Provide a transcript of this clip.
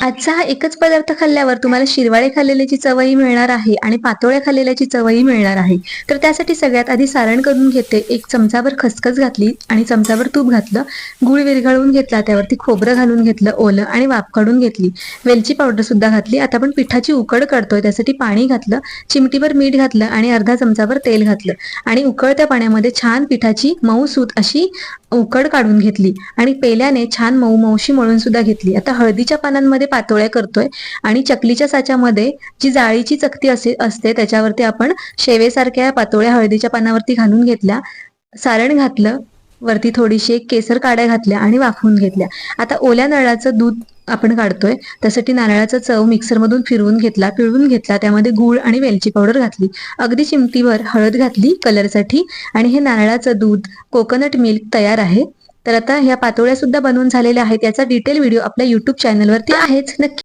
आजचा हा एकच पदार्थ खाल्ल्यावर तुम्हाला शिरवाळे खाल्लेल्याची चवही मिळणार आहे आणि पातोळ्या खाल्लेल्याची चवही मिळणार आहे. तर त्यासाठी सगळ्यात आधी सारण करून घेते. एक चमचाभर खसखस घातली आणि चमचाभर तूप घातलं. गुळ विरघळवून घेतला त्यावरती खोबरं घालून घेतलं ओलं आणि वाफ काढून घेतली. वेलची पावडर सुद्धा घातली. आता आपण पिठाची उकड काढतोय त्यासाठी पाणी घातलं चिमटीवर मीठ घातलं आणि अर्धा चमचाभर तेल घातलं. आणि उकळत्या पाण्यामध्ये छान पिठाची मऊ सूत अशी उकड काढून घेतली आणि पेल्याने छान मऊ मऊशी मळून सुद्धा घेतली. आता हळदीच्या पानांमध्ये पातोळ्या करतोय. आणि चकलीच्या साच्यामध्ये जी जाळीची चकती असे असते त्याच्यावरती आपण शेवेसारख्या पातोळ्या हळदीच्या पानावरती घालून घेतल्या. सारण घातलं वरती थोडीशी एक केसर काड्या घातल्या आणि वाफवून घेतल्या. आता ओल्या नळाचं दूध आपण काढतोय. त्यासाठी नारळाचा चव मिक्सरमधून फिरवून घेतला पिळवून घेतला त्यामध्ये गूळ आणि वेलची पावडर घातली. अगदी चिमटीवर हळद घातली कलरसाठी आणि हे नारळाचं दूध कोकोनट मिल्क तयार आहे. तर आता ह्या पातोळ्या सुद्धा बनवून झालेल्या आहेत. याचा डिटेल व्हिडिओ आपल्या युट्यूब चॅनलवरती आहेच. नक्की